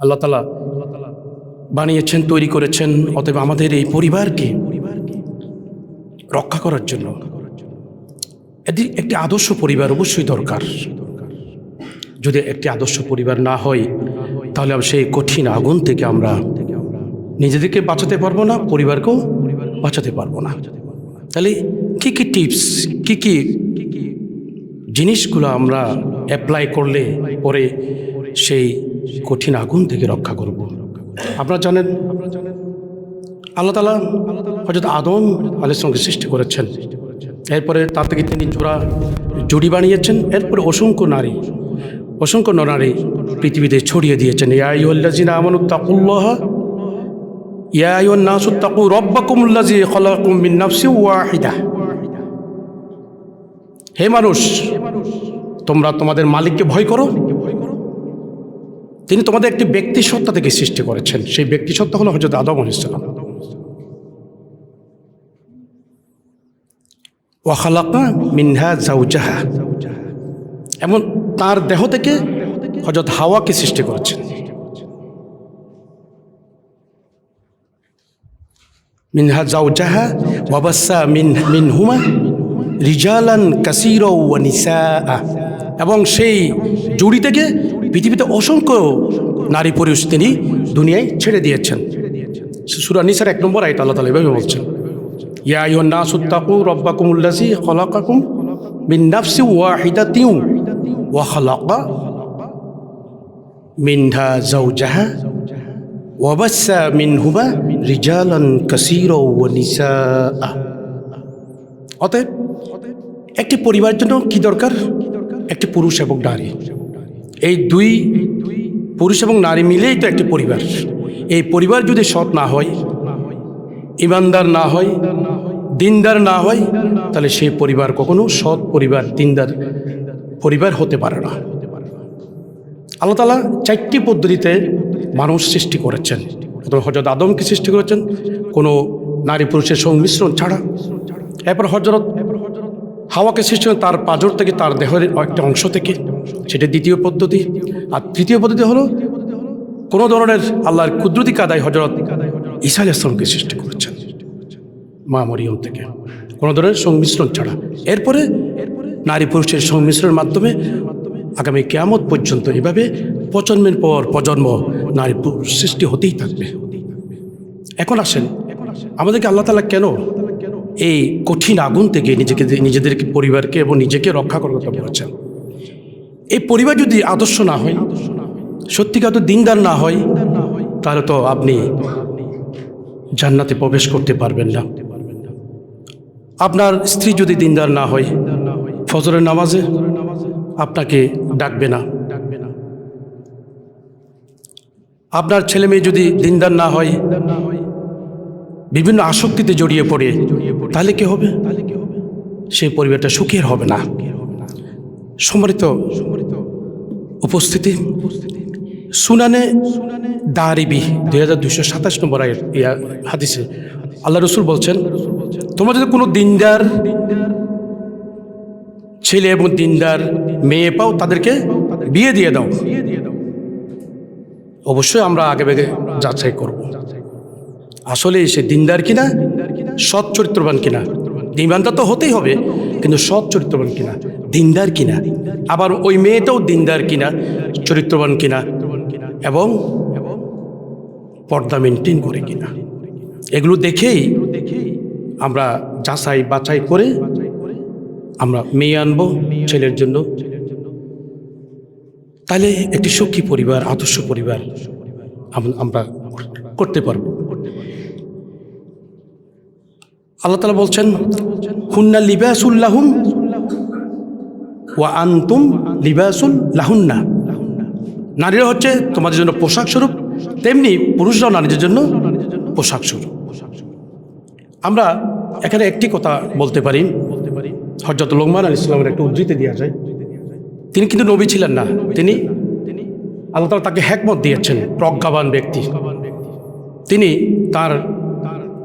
আল্লাহ তালা বানিয়েছেন, তৈরি করেছেন, অতএব আমাদের এই পরিবারকে রক্ষা করার জন্য। এটি একটি আদর্শ পরিবার অবশ্যই দরকার। যদি একটি আদর্শ পরিবার না হয়, তাহলে সেই কঠিন আগুন থেকে আমরা নিজেদেরকে বাঁচাতে পারব না, পরিবারকেও বাঁচাতে পারব না। তাহলে কী কী টিপস, কী কী জিনিসগুলো আমরা অ্যাপ্লাই করলে পরে সেই কঠিন আগুন থেকে রক্ষা করব। আপনারা জানেন, আল্লাহ তালা হজরত আদম আলিয়াকে সৃষ্টি করেছেন। এরপরে তার থেকে তিনি জোড়া জুড়ি বানিয়েছেন। এরপরে অসংখ্য নারী অসংখ্য নারী পৃথিবীতে ছড়িয়ে দিয়েছেন। রব্বাকুমুল্লাজি ওয়াহিদা। হে মানুষ, তোমরা তোমাদের মালিককে ভয় করো। তিনি তোমাদের একটি ব্যক্তি সত্তা থেকে সৃষ্টি করেছেন। সেই ব্যক্তি সত্তা হলো হজরত আদম ইসলাম ওয়াখালাকা মিনহা জাউজাহা এমন তার দেহ থেকে হজরত হাওয়াকে সৃষ্টি করেছেন। মিনহা জাউজাহা ওয়াবাসা মিন, মিনহুমা রিজালান কাসির ওয়ানিসা এবং সেই জুড়ি থেকে পৃথিবীতে অসংখ্য নারী পুরুষ তিনি দুনিয়ায় ছেড়ে দিয়েছেন। সুরা নিসার এক নম্বর আয়ত আল্লাহ এভাবে বলছেন, ইয়া আইয়ুহান নাসু তাকু রব্বাকুমুল্লাযী খলাকাকুম মিন নাফসি ওয়াহিদাতিন ওয়া খালাকা মিনহা বাসসা মিনহুমা রিজালান কাসীরা ওয়া নিসাআ। অতএব একটি পরিবারের জন্য কি দরকার? একটি পুরুষ এবং নারী। এই দুই পুরুষ এবং নারী মিলেই তো একটি পরিবার। এই পরিবার যদি সৎ না হয়, ইমানদার না হয়, দিনদার না হয়, তাহলে সেই পরিবার কখনো সৎ পরিবার, দিনদার পরিবার হতে পারে না। আল্লাহ তালা চারটি পদ্ধতিতে মানুষ সৃষ্টি করেছেন। প্রথমে হজরত আদমকে সৃষ্টি করেছেন, কোনো নারী পুরুষের সংমিশ্রণ ছাড়া। এরপর হজরত হাওয়াকে সৃষ্টি করেন তার পাজর থেকে তার দেহের একটা অংশ থেকে। সেটা দ্বিতীয় পদ্ধতি। আর তৃতীয় পদ্ধতি হলো, কোনো ধরনের আল্লাহর কুদরতি কাদায় হজরত ঈসা ইসলামকে সৃষ্টি করেছেন। মা মরিয়ম থেকে। কোনো ধরনের সংমিশ্রণ ছাড়া। এরপরে নারী পুরুষের সংমিশ্রণের মাধ্যমে আগামী কেয়ামত পর্যন্ত এভাবে প্রজন্মের পর প্রজন্ম নারী পুরুষ সৃষ্টি হতেই থাকবে। এখন আসেন, আমাদেরকে আল্লাহ তালা কেন এই কঠিন আগুন থেকে নিজেকে, নিজেদেরকে, পরিবারকে এবং নিজেকে রক্ষা করার কথা বলেছেন? এই পরিবার যদি আদর্শ না হয়, সত্যিকার তো দিনদার না হয়, তাহলে তো আপনি জান্নাতে প্রবেশ করতে পারবেন না। আপনার স্ত্রী যদি দিনদার না হয়, ফজরের নামাজে আপনাকে ডাকবে না। আপনার ছেলে মেয়ে যদি দিনদার না হয়, বিভিন্ন আসক্তিতে জড়িয়ে পড়ে, তাহলে কি হবে? সেই পরিবারটা সুখের হবে না। সম্মানিত উপস্থিতি। সুনানে দারিবি, দুই হাজার দুইশো সাতাশ নম্বর ইয়া হাদিসে আল্লাহ রসুল বলছেন, তোমরা যদি কোনো দিনদার ছেলে এবং দিনদার মেয়ে পাও, তাদেরকে বিয়ে দিয়ে দাও। অবশ্যই আমরা আগে বেগে যাচাই করব। আসলে সে দিনদার কিনা, সৎ চরিত্রবান কিনা দিনবানদার তো হতেই হবে, কিন্তু সৎ চরিত্রবান কিনা দিনদার কিনা? আবার ওই মেয়েটাও দিনদার কিনা? চরিত্রবান কিনা? এবং পর্দা মেনটেন করে কিনা? এগুলো দেখেই আমরা যাচাই বাছাই করে আমরা মেয়ে আনব, ছেলের জন্য। তাহলে একটি সুখী পরিবার, আদর্শ পরিবার আমরা করতে পারব। আল্লাহ তালা বলছেন, হুন্না লিবাসুল্লাহুম ওয়া আন্তুম লিবাসুল লাহুন্না। নারীরা হচ্ছে তোমাদের জন্য পোশাক স্বরূপ, তেমনি পুরুষরাও নারীদের জন্য পোশাক স্বরূপ। আমরা এখানে একটি কথা বলতে পারি। হজরত লোকমান আলী ইসলামের একটা উদ্ধৃতি দেওয়া যায়। তিনি কিন্তু নবী ছিলেন না, তিনি আল্লাহ তালা তাকে হ্যাকমত দিয়েছেন, প্রজ্ঞাবান ব্যক্তি। তিনি তার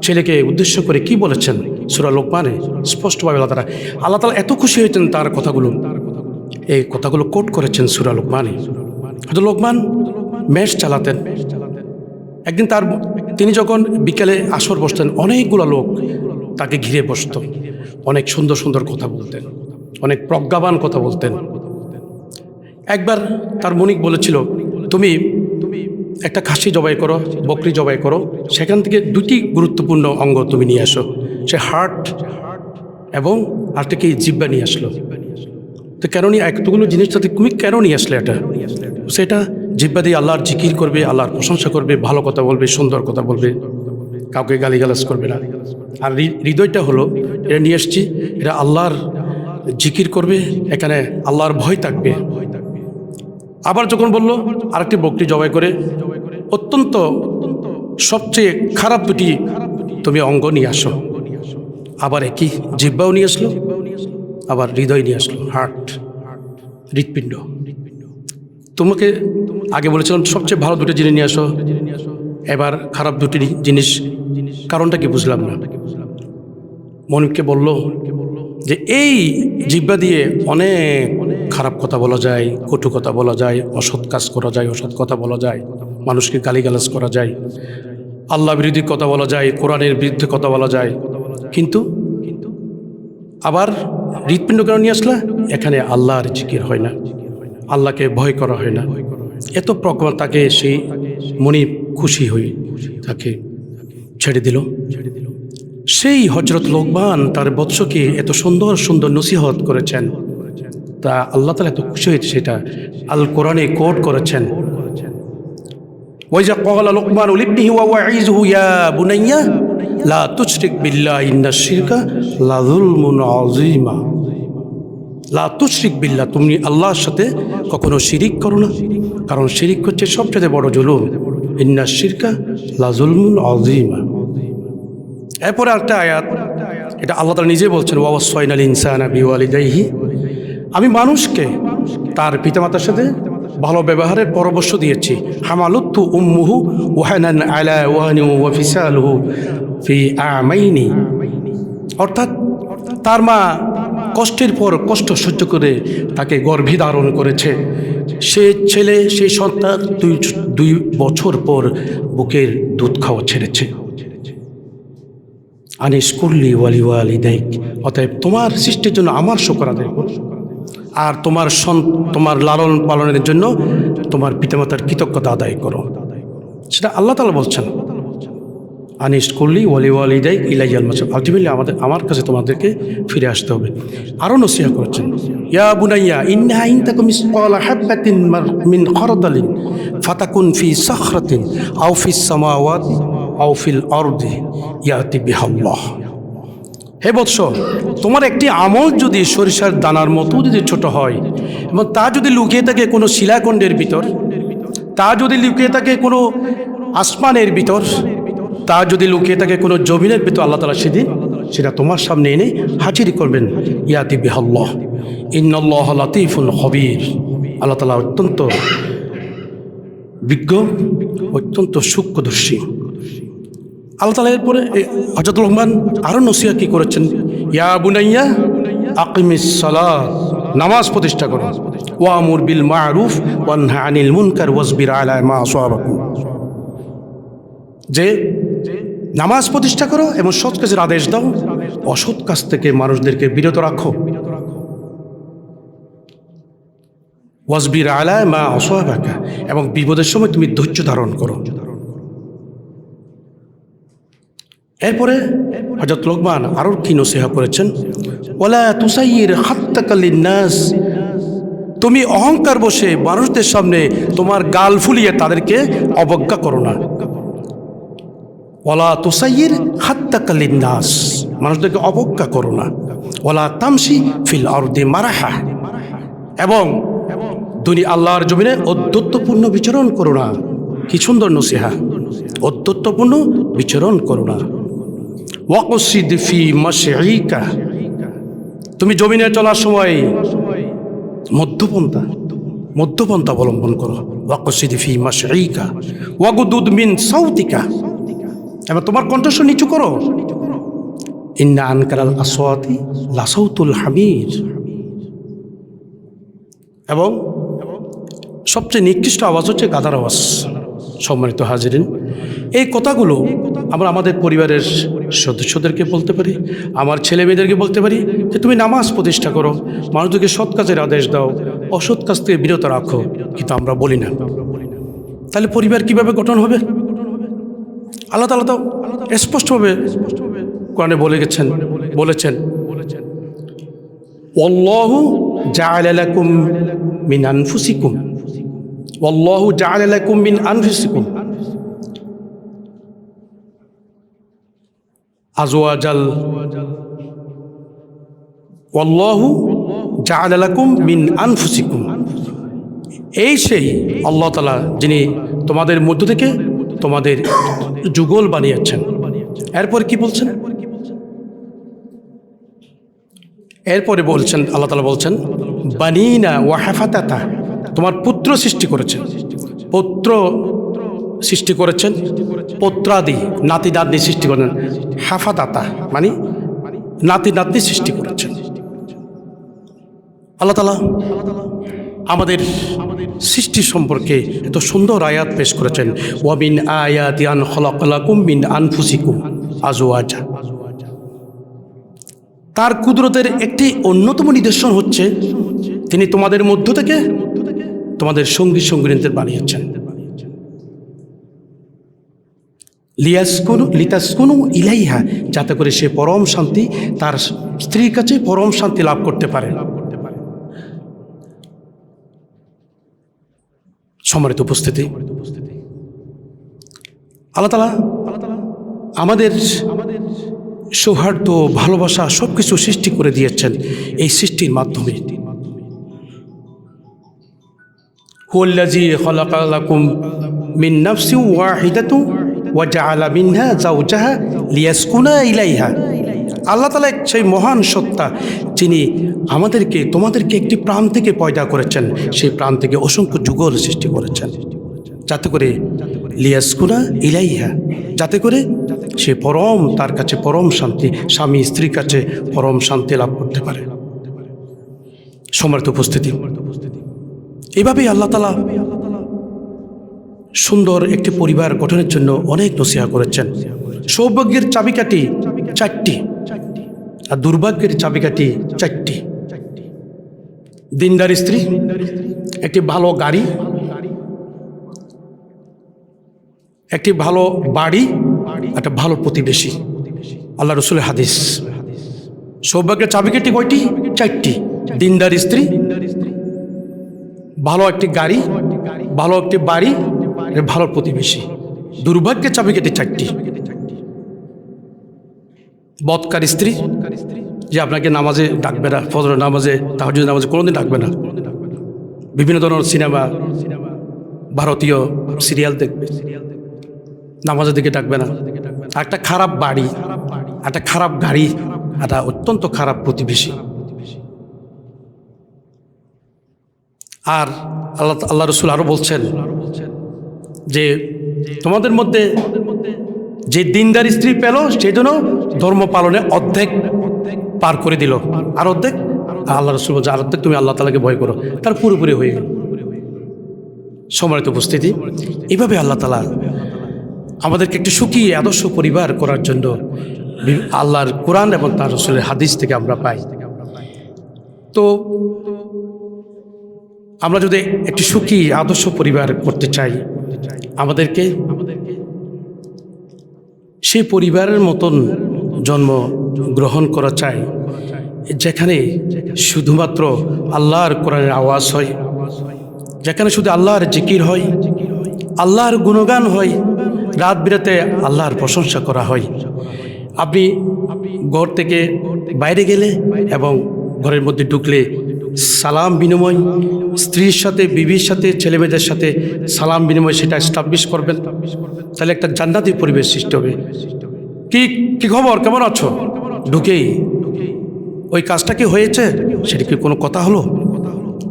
ছেলেকে উদ্দেশ্য করে কি বলেছেন? সুরা লোকমানে স্পষ্টভাবে আল্লাহ তালা আল্লাহ তালা এত খুশি হয়েছেন তার কথাগুলো। এই কথাগুলো কোট করেছেন সুরা লোকমানে। হয়তো লোকমান মেষ চালাতেন। একদিন তার তিনি যখন বিকেলে আসর বসতেন, অনেকগুলো লোক তাকে ঘিরে বসত। অনেক সুন্দর সুন্দর কথা বলতেন, অনেক প্রজ্ঞাবান কথা বলতেন। একবার তার মনিক বলেছিল, তুমি একটা খাসি জবাই করো, বকরি জবাই করো, সেখান থেকে দুটি গুরুত্বপূর্ণ অঙ্গ তুমি নিয়ে আসো। সে হার্ট এবং আরটাকে জিব্বা নিয়ে আসলো। তো কেন নিয়ে এতগুলো জিনিস সাথে তুমি কেন নিয়ে আসলে এটা? সেটা জিব্বা দিয়ে আল্লাহর জিকির করবে, আল্লাহর প্রশংসা করবে, ভালো কথা বলবে, সুন্দর কথা বলবে, কাউকে গালিগালাজ করবে না। আর হৃদয়টা হলো, এটা নিয়ে এসছি এটা আল্লাহর জিকির করবে, এখানে আল্লাহর ভয় থাকবে। আবার যখন বলল, আরেকটি বকটি জবাই করে, অত্যন্ত, সবচেয়ে খারাপ দুটি তুমি অঙ্গ নিয়ে আসো। আবার একই জিব্বাও নিয়ে আসলো। আবার হৃদয় নিয়ে আসলো হার্ট হৃৎপিণ্ড। তোমাকে আগে বলেছিলাম, সবচেয়ে ভালো দুটো জিনিস নিয়ে আসো। এবার খারাপ দুটি জিনিস। কারণটা কি বুঝলাম না। মনিককে বলল যে এই জিব্বা দিয়ে অনেক খারাপ কথা বলা যায়, কটু কথা বলা যায়, অসৎ কাজ করা যায়, অসৎ কথা বলা যায়, মানুষকে গালিগালাজ করা যায়, আল্লাহ বিরোধী কথা বলা যায়, কোরআনের বিরুদ্ধে কথা বলা যায়। কিন্তু আবার হৃৎপিণ্ড কেন নিয়ে আসলা? এখানে আল্লাহর জিকির হয় না। আল্লাহকে ভয় করা হয় না। এত প্রকমা তাকে সেই মনি খুশি হয়ে তাকে ছেড়ে দিল। সেই হজরত লোকমান তার বৎসকে এত সুন্দর সুন্দর নসিহত করেছেন। তা আল্লাহ তালা এত খুশি হয়েছে সেটা আল কোরআনে কোট করেছেন। ওই যে কল লোকমান উলিবনি ওয়া ইজহু ইয়া বুনাইয়া, লা তুশরিক বিল্লাহ, ইন্না শিরকা লা যুলমুন আযীমা। লা তুশরিক বিল্লাহ, তুমি আল্লাহর সাথে কখনো শিরিক করো না। কারণ শিরিক হচ্ছে সবচেয়ে বড় জুলুম। ইন্না শিরকা লা যুলমুন আযীমা। এরপরে একটা আয়াত, এটা আল্লাহ তালা নিজে বলছেন ওয়াসাইন আল ইনসানা আবি ওয়ালিদাইহি আমি মানুষকে, তার পিতামাতার সাথে ভালো ব্যবহারের পরামর্শ দিয়েছি। হামালুত্তু উম্মুহু ওয়াহানান আলা ওয়াহানি ওয়াফিসালহু ফি আমাইনি। অর্থাৎ তার মা কষ্টের পর কষ্ট সহ্য করে তাকে গর্ভে ধারণ করেছে। সে ছেলে সেই সন্তান দুই দুই বছর পর বুকের দুধ খাওয়া ছেড়েছে। আনিস করলি ওয়ালি ওয়ালি দেখ অতএব তোমার সৃষ্টির জন্য আমার শকর আদায় করো আর তোমার সন, তোমার লালন পালনের জন্য তোমার পিতামাতার কৃতজ্ঞতা আদায় করো। সেটা আল্লাহ তালা বলছেন। আনিস করলি ওয়ালি ওয়ালি দেয় ইলাইয়াল মাসুদ। আলটিমেটলি আমাদের, আমার কাছে তোমাদেরকে ফিরে আসতে হবে। আরও নসিহা করেছেন, ইয়া বুনাইয়া, ইন্না ইন তাকুম মিসকালা হাব্বাতিন মিন খরদালিন, ফাতাকুন ফি সাখরাতিন, আও ফিস সামাওয়াতি, আও ফিল আরদি, ইয়াতি বিহাল্লাহ। হে বৎস তোমার একটি আমল যদি সরিষার দানার মতো যদি ছোট হয়, এবং তা যদি লুকিয়ে থাকে কোনো শিলাখণ্ডের ভিতর, তা যদি লুকিয়ে থাকে কোনো আসমানের ভিতর, তা যদি লুকিয়ে থাকে কোনো জমিনের ভিতর, আল্লাহ তালা সেদিন সেটা তোমার সামনে এনে হাজিরি করবেন। ইয়াতি বিহাল্লাহ ইন্নআল্লাহ লাতিফুল হবির আল্লাহ তালা অত্যন্ত বিজ্ঞ, অত্যন্ত সূক্ষ্মদর্শী। আল্লাহ তালা এরপরে হজরত রহমান আরও নসিয়া কী করেছেন? ইয়া বুনাইয়া আকিমিস সালাত, নামাজ প্রতিষ্ঠা করো। ওয়ামুর বিল মারুফ, ওয়ানহা আনিল মুনকার, ওয়াসবির আলা মা সাহাবাকুম যে নামাজ প্রতিষ্ঠা করো এবং সৎ কাজের আদেশ দাও, অসৎ কাজ থেকে মানুষদেরকে বিরত রাখো। ওয়াসবির আলা মা অসহাবাকা এবং বিপদের সময় তুমি ধৈর্য ধারণ করো। এরপরে হজরত লোকমান আরও কি নসিহা করেছেন? ওলা তুসাইয়ের হাত্তাকালিন নাস তুমি অহংকার বসে মানুষদের সামনে তোমার গাল ফুলিয়ে তাদেরকে অবজ্ঞা করো না। ওলা তুসাইয়ের হাত্তাকালিন নাস মানুষদেরকে অবজ্ঞা করো না। ওলা তামসি ফিল অর্দে মারাহা। এবং দুনি আল্লাহর জমিনে অদ্যত্বপূর্ণ বিচরণ করো না। কি সুন্দর নসিহা। অদ্যত্বপূর্ণ বিচরণ করো না। ওয়াকসিদ ফি মাশরিকা। তুমি জমিনে চলার সময় মধ্যপন্থা মধ্যপন্থা অবলম্বন করো। ওয়াকসিদ ফি মাশরিকা। ওয়াগুদুদ মিন সাউতিকা। এবার তোমার কণ্ঠস্বর নিচু করো। ইন্না আনকারাল আসওয়াতি লাসাউতুল হামির। এবং সবচেয়ে নিকৃষ্ট আওয়াজ হচ্ছে গাদার আওয়াজ। সম্মানিত হাজিরিন, এই কথাগুলো আমরা আমাদের পরিবারের সদস্যদেরকে বলতে পারি, আমার ছেলে মেয়েদেরকে বলতে পারি যে তুমি নামাজ প্রতিষ্ঠা করো, মানুষদেরকে সৎ কাজের আদেশ দাও, অসৎ কাজ থেকে বিরত রাখো, কিন্তু আমরা বলি না। তাহলে পরিবার কীভাবে গঠন হবে? আল্লাহ তালা তো স্পষ্টভাবে কোরআনে বলে গেছেন, বলেছেন অল্লাহু জালাকুম মিন আনফুসিকুম অল্লাহু জালাকুম আনফুসিকুম। আজওয়াজাল। অল্লাহু জাহালাকুম মিন আনফুসিকুম। এই সেই আল্লাহ তালা যিনি তোমাদের মধ্য থেকে তোমাদের যুগল বানিয়েছেন। এরপর কি বলছেন? এরপরে বলছেন, আল্লাহ তালা বলছেন, বানিনা ওয়াহাফাতা তোমার পুত্র সৃষ্টি করেছেন পুত্র সৃষ্টি করেছেন, পুত্রাদি নাতি নাতনি সৃষ্টি করেন হাফাতাতা মানে নাতি নাতনি সৃষ্টি করেছেন। আল্লাহ তালা আমাদের সৃষ্টি সম্পর্কে এত সুন্দর আয়াত পেশ করেছেন ওয়াবিন আয়াতিয়ান খলাকুম বিন আনফুসিকুম আজওয়াজা। তার কুদরতের একটি অন্যতম নিদর্শন হচ্ছে, তিনি তোমাদের মধ্য থেকে তোমাদের সঙ্গী সঙ্গীদের বানিয়েছেন। লিয়াসকুনু, লিতাসকুনু ইলাইহা, যাতে করে সে পরম শান্তি তার স্ত্রীর কাছে পরম শান্তি লাভ করতে পারে। সম্মানিত উপস্থিতি। আল্লাহ তালা, আমাদের আমাদের সৌহার্দ্য, ভালোবাসা সব কিছু সৃষ্টি করে দিয়েছেন এই সৃষ্টির মাধ্যমে। হুয়াল্লাজি খলাকালাকুম মিন নাফসি ওয়াহিদাতু ওয়া জাআলা মিনহা যাওজাহা লিয়াসকুনা ইলাইহা আল্লাহ তালা সেই মহান সত্তা, যিনি আমাদেরকে, তোমাদেরকে একটি প্রাণ থেকে পয়দা করেছেন। সেই প্রাণ থেকে অসংখ্য যুগল সৃষ্টি করেছেন। যাতে করে লিয়াসকুনা ইলাইহা, যাতে করে সে পরম, তার কাছে পরম শান্তি, স্বামী স্ত্রীর কাছে পরম শান্তি লাভ করতে পারে। সমর্থ উপস্থিতি। এভাবেই আল্লাহ তালা সুন্দর একটি পরিবার গঠনের জন্য অনেক নসিহা করেছেন। সৌভাগ্যের চাবিকাঠি চারটি আর দুর্ভাগ্যের চাবিকাঠি চারটি। দিনদার স্ত্রী, একটি ভালো গাড়ি, একটি ভালো বাড়ি, একটা ভালো প্রতিবেশী। আল্লাহ রসুলের হাদিস। সৌভাগ্যের চাবিকাঠি কয়টি? চারটি। দিনদার স্ত্রী, ভালো একটি গাড়ি, ভালো একটি বাড়ি ভালো প্রতিবেশী। দুর্ভাগ্যের চাবিকাঠি চারটি। বৎকার স্ত্রী, যে আপনাকে নামাজে ডাকবে না ফজর নামাজে তাহাজ নামাজে কোনোদিন ডাকবে না। বিভিন্ন ধরনের সিনেমা, ভারতীয় সিরিয়াল দেখবে। নামাজের দিকে ডাকবে না। একটা খারাপ বাড়ি, একটা খারাপ গাড়ি, একটা অত্যন্ত খারাপ প্রতিবেশী। আর আল্লাহ আল্লাহ রসুল আরও বলছেন যে তোমাদের মধ্যে যে দিনদার স্ত্রী পেল, সেই জন্য ধর্ম পালনে অর্ধেক পার করে দিল। আর অর্ধেক? আল্লাহ রসুল বলছে, আর অর্ধেক তুমি আল্লাহ তালাকে ভয় করো। তার পুরোপুরি হয়ে গেল। সম্মানিত উপস্থিতি এইভাবে আল্লাহ তালা আমাদেরকে একটি সুখী, আদর্শ পরিবার করার জন্য আল্লাহর কোরআন এবং তার রসুলের হাদিস থেকে আমরা পাই। তো আমরা যদি একটি সুখী, আদর্শ পরিবার করতে চাই আমাদেরকে সেই পরিবারের মতন জন্ম গ্রহণ করা চাই, যেখানে শুধুমাত্র আল্লাহর কোরআনের আওয়াজ হয়, যেখানে শুধু আল্লাহর জিকির হয়, আল্লাহর গুণগান হয়, রাত বিরাতে আল্লাহর প্রশংসা করা হয়। আপনি ঘর থেকে বাইরে গেলে এবং ঘরের মধ্যে ঢুকলে সালাম বিনিময়, স্ত্রীর সাথে, বিবির সাথে, ছেলেমেয়েদের সাথে সালাম বিনিময় সেটা এস্টাবলিশ করবেন। তাহলে একটা জান্নাতি পরিবেশ সৃষ্টি হবে। কি কি খবর? কেমন আছো? ঢুকেই। ওই কাজটা কি হয়েছে? সেটা কি কোনো কথা হলো?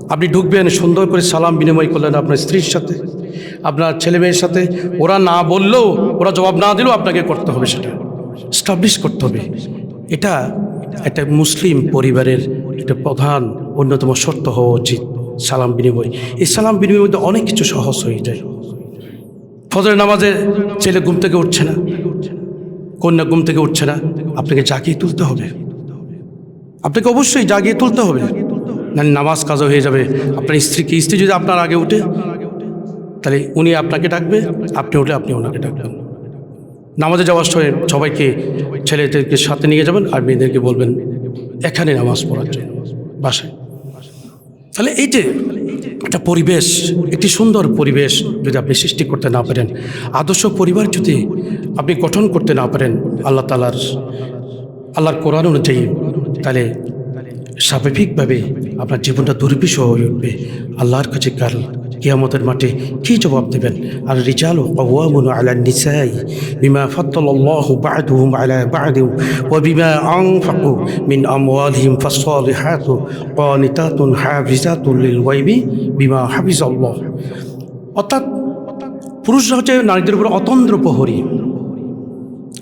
আপনি ঢুকবেন, সুন্দর করে সালাম বিনিময় করলেন আপনার স্ত্রীর সাথে, আপনার ছেলে মেয়ের সাথে। ওরা না বললেও, ওরা জবাব না দিলেও আপনাকে করতে হবে সেটা। স্টাবলিশ করতে হবে। এটা একটা মুসলিম পরিবারের একটা প্রধান, অন্যতম শর্ত হওয়া উচিত, সালাম বিনিময়। এই সালাম বিনিময়ের মধ্যে অনেক কিছু সহজ হয়ে যায়। ফজরের নামাজে ছেলে ঘুম থেকে উঠছে না, কন্যা ঘুম থেকে উঠছে না, আপনাকে জাগিয়ে তুলতে হবে। আপনাকে অবশ্যই জাগিয়ে তুলতে হবে। না, নামাজ কাজও হয়ে যাবে। আপনার স্ত্রীকে, স্ত্রী যদি আপনার আগে উঠে, তাহলে উনি আপনাকে ডাকবে, আপনি উঠলে আপনি ওনাকে ডাকবেন। নামাজে যাওয়ার সময় সবাইকে, ছেলেদেরকে সাথে নিয়ে যাবেন আর মেয়েদেরকে বলবেন এখানে নামাজ পড়ার জন্য, বাসায়। তাহলে এই যে একটা পরিবেশ, একটি সুন্দর পরিবেশ যদি আপনি সৃষ্টি করতে না পারেন, আদর্শ পরিবার যদি আপনি গঠন করতে না পারেন, আল্লাহ তালার আল্লাহর কোরআন অনুযায়ী, তাহলে স্বাভাবিকভাবে আপনার জীবনটা দুর্বিষহ হয়ে উঠবে। আল্লাহর কাছে কাল কিয়ামতের মাঠে কি জবাব দেবেন? আর রিজাল ওয়ামুন আলা নিসাই, বিমা ফাত্তাল্লাহু বা'দুহুম আলা বা'দ, ওয়া বিমা আনফাকু মিন আমওয়ালিহিম ফাসসালিহাতু কানিতাতুন হাফিজাতুন লিল গায়বি বিমা হাফিজাল্লাহ। অর্থাৎ পুরুষরা হচ্ছে নারীদের উপর অতন্দ্র প্রহরী।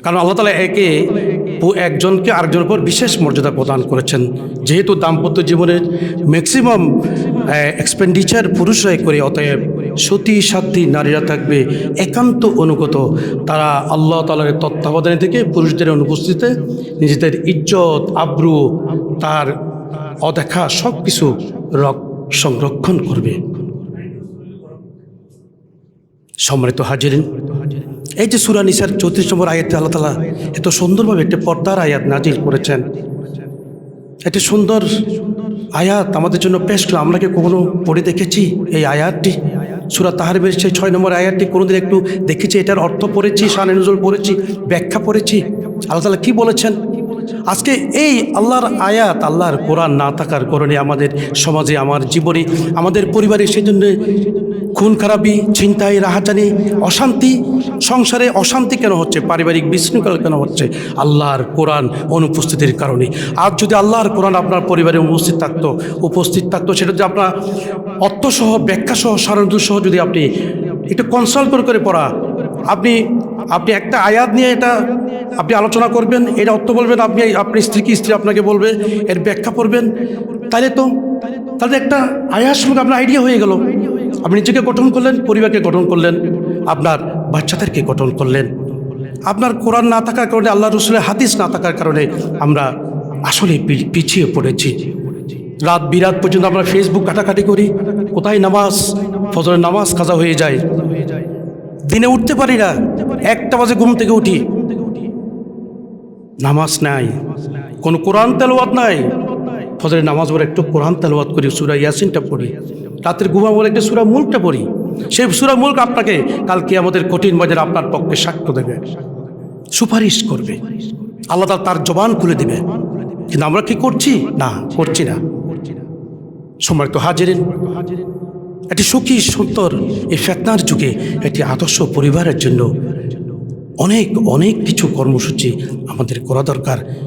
কারণ আল্লাহ তালা একে একজনকে আরেকজনের উপর বিশেষ মর্যাদা প্রদান করেছেন। যেহেতু দাম্পত্য জীবনের ম্যাক্সিমাম এক্সপেন্ডিচার পুরুষরাই করে, অতএব সতী সাধ্যী নারীরা থাকবে একান্ত অনুগত। তারা আল্লাহ তালার তত্ত্বাবধানে থেকে পুরুষদের অনুপস্থিতিতে নিজেদের ইজ্জত, আব্রু, তার অদেখা সব কিছু রক সংরক্ষণ করবে। সম্মানিত হাজিরিন এই যে সুরা নিসার চৌত্রিশ নম্বর আয়াতে আল্লাহ তালা এত সুন্দরভাবে একটি পর্দার আয়াত নাজিল করেছেন। একটি সুন্দর আয়াত আমাদের জন্য পেশ করল আমরা কি কখনো পড়ে দেখেছি এই আয়াতটি? সুরা তাহারিবের সেই ছয় নম্বর আয়াতটি কোনোদিন একটু দেখেছি, এটার অর্থ পড়েছি, শানে নজরুল পড়েছি, ব্যাখ্যা পড়েছি। আল্লাহ তালা কি বলেছেন? আজকে এই আল্লাহর আয়াত, আল্লাহর কোরআন না থাকার কারণে আমাদের সমাজে, আমার জীবনে, আমাদের পরিবারে সেই জন্য খুন খারাপি, ছিনতাই, রাহাজানি, অশান্তি, সংসারে অশান্তি কেন হচ্ছে? পারিবারিক বিশৃঙ্খলা কেন হচ্ছে? আল্লাহর কোরআন অনুপস্থিতির কারণে। আর যদি আল্লাহর কোরআন আপনার পরিবারে উপস্থিত থাকতো উপস্থিত থাকতো, সেটা যদি আপনার অর্থসহ, ব্যাখ্যাসহ সারদুসহ যদি আপনি একটু কনসাল্ট করে করে পড়া, আপনি আপনি একটা আয়াত নিয়ে এটা আপনি আলোচনা করবেন এটা অর্থ বলবেন আপনি আপনি স্ত্রীকে স্ত্রী আপনাকে বলবে, এর ব্যাখ্যা করবেন তাহলে তো তাহলে একটা আয়ার সঙ্গে আপনার আইডিয়া হয়ে গেল। আপনি নিজেকে গঠন করলেন, পরিবারকে গঠন করলেন, আপনার বাচ্চাদেরকে গঠন করলেন। আপনার কোরআন না থাকার কারণে আল্লাহ রসুলের হাদিস না থাকার কারণে আমরা আসলে পিছিয়ে পড়েছি। রাত বিরাত পর্যন্ত আমরা ফেসবুক কাটাকাটি করি। কোথায় নামাজ? ফজরের নামাজ কাজা হয়ে যায়। দিনে উঠতে পারি না। একটা বাজে ঘুম থেকে উঠি। নামাজ নাই। কোনো কোরআন তেলাওয়াত নাই। ফজরের নামাজ পড়ে একটু কোরআন তেলাওয়াত করি, সুরা ইয়াসিনটা পড়ি। রাতের ঘুমা বলে একটা সুরা মুলকটা পড়ি। সেই সুরা মুলক আপনাকে কালকে আমাদের কঠিন বাজার আপনার পক্ষে সাক্ষ্য দেবে। সুপারিশ করবে। আল্লাহ তার জবান খুলে দেবে। কিন্তু আমরা কি করছি? না করছি না। সম্মানিত হাজিরিন, একটি সুখী, সুন্দর, এই ফেতনার যুগে একটি আদর্শ পরিবারের জন্য অনেক অনেক কিছু কর্মসূচি আমাদের করা দরকার।